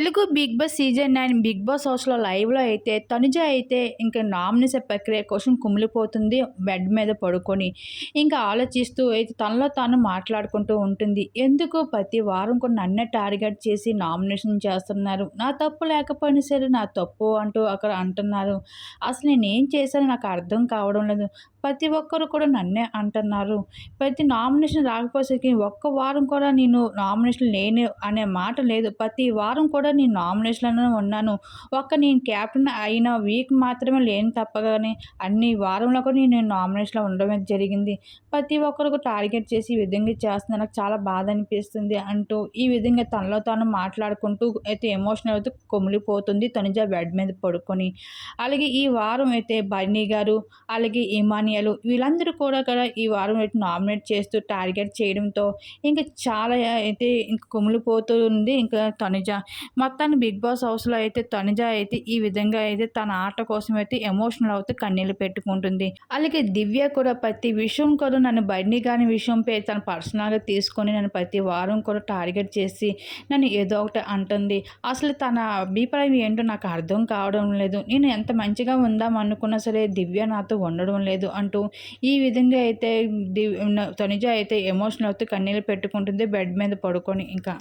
Telugu Bigg Boss season nine Bigg Boss హౌస్లో లైవ్లో అయితే తనుజ అయితే ఇంకా నామినేషన్ ప్రక్రియ కోసం కుమిలిపోతుంది బెడ్ మీద పడుకొని. ఇంకా ఆలోచిస్తూ అయితే తనలో తాను మాట్లాడుకుంటూ ఉంటుంది. ఎందుకు ప్రతి వారం కూడా నన్నే టార్గెట్ చేసి నామినేషన్ చేస్తున్నారు? నా తప్పు లేకపోయినా సరే నా తప్పు అంటూ అక్కడ అంటున్నారు. అసలు నేను ఏం చేశానో నాకు అర్థం కావడం లేదు. ప్రతి ఒక్కరు కూడా నన్నే అంటున్నారు. ప్రతి నామినేషన్ రాకపోయేసరికి ఒక్క వారం కూడా నేను నామినేషన్ లేని అనే మాట లేదు. ప్రతి వారం కూడా నేను నామినేషన్లోనే ఉన్నాను. ఒక్క నేను క్యాప్టెన్ అయిన వీక్ మాత్రమే లేని తప్పగానే అన్ని వారంలో కూడా నేను నామినేషన్లో ఉండడం జరిగింది. ప్రతి ఒక్కరికి టార్గెట్ చేసి ఈ విధంగా చేస్తున్నా నాకు చాలా బాధ అనిపిస్తుంది అంటూ ఈ విధంగా తనలో తాను మాట్లాడుకుంటూ అయితే ఎమోషనల్ అయితే కొమిలిపోతుంది తనుజ బెడ్ మీద పడుకొని. అలాగే ఈ వారం అయితే బన్నీ గారు అలాగే ఇమాని ఇమానియలు వీళ్ళందరూ కూడా కూడా ఈ వారం అయితే నామినేట్ చేస్తూ టార్గెట్ చేయడంతో ఇంకా చాలా అయితే ఇంక కుమిలిపోతుంది ఇంకా తనుజ. మొత్తాన్ని బిగ్ బాస్ హౌస్లో అయితే తనుజ అయితే ఈ విధంగా అయితే తన ఆట కోసం అయితే ఎమోషనల్ అవుతూ కన్నీళ్ళు పెట్టుకుంటుంది. అలాగే దివ్య కూడా ప్రతి విషయం కూడా నన్ను బండి కాని విషయంపై తను పర్సనల్గా తీసుకొని నన్ను ప్రతి వారం కూడా టార్గెట్ చేసి నన్ను ఏదో ఒకటి అంటుంది. అసలు తన అభిప్రాయం ఏంటో నాకు అర్థం కావడం లేదు. నేను ఎంత మంచిగా ఉందాం అనుకున్నా సరే దివ్య నాతో ఉండడం లేదు. అంటూ ఈ విధంగా అయితే దివ్ తనుజ అయితే ఎమోషనల్ అవుతూ కన్నీళ్ళు పెట్టుకుంటుంది బెడ్ మీద పడుకొని ఇంకా